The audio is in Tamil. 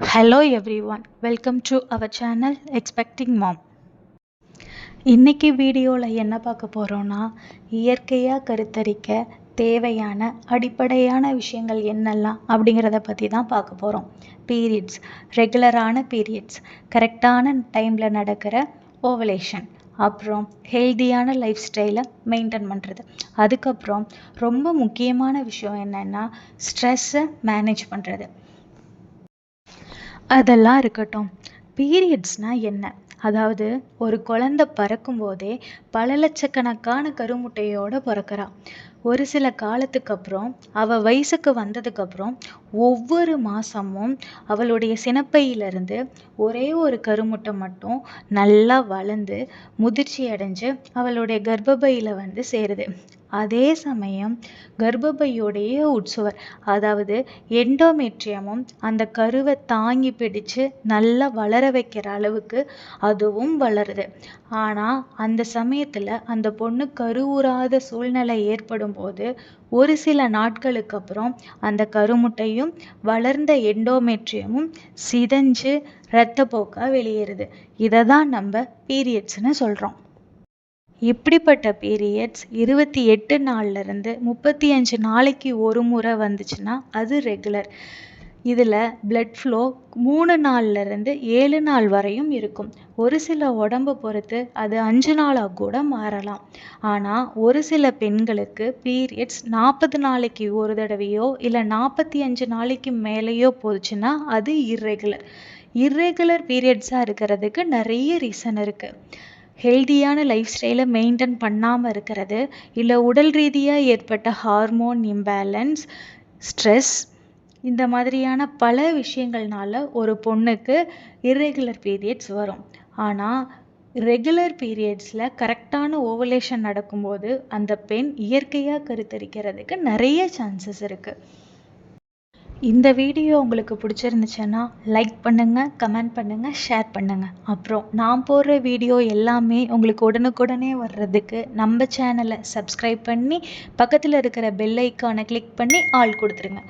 Hello everyone welcome to our channel expecting mom இன்றைக்கி வீடியோவில் என்ன பார்க்க போகிறோன்னா இயற்கையாக கருத்தரிக்க தேவையான அடிப்படையான விஷயங்கள் என்னெல்லாம் அப்படிங்கிறத பற்றி தான் பார்க்க போகிறோம் பீரியட்ஸ் ரெகுலரான பீரியட்ஸ் கரெக்டான டைமில் நடக்கிற ஓவலேஷன் அப்புறம் ஹெல்தியான லைஃப் ஸ்டைலை மெயின்டைன் பண்ணுறது அதுக்கப்புறம் ரொம்ப முக்கியமான விஷயம் என்னென்னா ஸ்ட்ரெஸ்ஸை மேனேஜ் பண்ணுறது அதெல்லாம் இருக்கட்டும். பீரியட்ஸ்னால் என்ன? அதாவது ஒரு குழந்த பிறக்கும் போதே பல லட்சக்கணக்கான கருமுட்டையோடு பிறக்கிறா. ஒரு சில காலத்துக்கு அப்புறம் அவள் வயசுக்கு வந்ததுக்கப்புறம் ஒவ்வொரு மாதமும் அவளுடைய சினப்பையிலிருந்து ஒரே ஒரு கருமுட்டை மட்டும் நல்லா வளர்ந்து முதிர்ச்சி அடைஞ்சு அவளுடைய கர்ப்பப்பையில் வந்து சேருது. அதே சமயம் கர்ப்பப்பையுடைய உட்சுவர் அதாவது எண்டோமெட்ரியமும் அந்த கருவை தாங்கி பிடிச்சு நல்லா வளர வைக்கிற அளவுக்கு அதுவும் வளருது. ஆனால் அந்த சமயத்தில் அந்த பொண்ணு கருவுறாத சூழ்நிலை ஏற்படும் போது ஒரு சில நாட்களுக்கு அப்புறம் அந்த கருமுட்டையும் வளர்ந்த எண்டோமெட்ரியமும் சிதைஞ்சு இரத்தப்போக்காக வெளியேறுது. இதை தான் நம்ம பீரியட்ஸ்னு சொல்கிறோம் இப்படிப்பட்ட பீரியட்ஸ் இருபத்தி எட்டு நாள்லேருந்து முப்பத்தி அஞ்சு நாளைக்கு ஒரு முறை வந்துச்சுன்னா அது ரெகுலர் இதில் பிளட் ஃப்ளோ மூணு நாள்லேருந்து ஏழு நாள் வரையும் இருக்கும். ஒரு சில உடம்பை பொறுத்து அது அஞ்சு நாளாக கூட மாறலாம். ஆனால் ஒரு சில பெண்களுக்கு பீரியட்ஸ் நாற்பது நாளைக்கு ஒரு தடவையோ இல்லை நாற்பத்தி அஞ்சு நாளைக்கு மேலேயோ போச்சுன்னா அது இர்ரெகுலர் இர்ரெகுலர் பீரியட்ஸாக இருக்கிறதுக்கு நிறைய ரீசன் இருக்குது ஹெல்தியான லைஃப் ஸ்டைலை மெயின்டைன் பண்ணாமல் இருக்கிறது. இல்லை உடல் ரீதியாக ஏற்பட்ட ஹார்மோன் இம்பேலன்ஸ் ஸ்ட்ரெஸ் இந்த மாதிரியான பல விஷயங்கள்னால ஒரு பொண்ணுக்கு இர்ரெகுலர் பீரியட்ஸ் வரும். ஆனால் ரெகுலர் பீரியட்ஸில் கரெக்டான ஓவலேஷன் நடக்கும்போது அந்த பெண் இயற்கையாக கருத்தரிக்கிறதுக்கு நிறைய சான்சஸ் இருக்குது இந்த வீடியோ உங்களுக்கு பிடிச்சிருந்துச்சுன்னா லைக் பண்ணுங்கள் கமெண்ட் பண்ணுங்கள் ஷேர் பண்ணுங்கள் அப்புறம் நான் போடுற வீடியோ எல்லாமே உங்களுக்கு உடனுக்குடனே வர்றதுக்கு நம்ம சேனலை சப்ஸ்கிரைப் பண்ணி பக்கத்தில் இருக்கிற பெல் ஐக்கானை கிளிக் பண்ணி ஆள் கொடுத்துருங்க.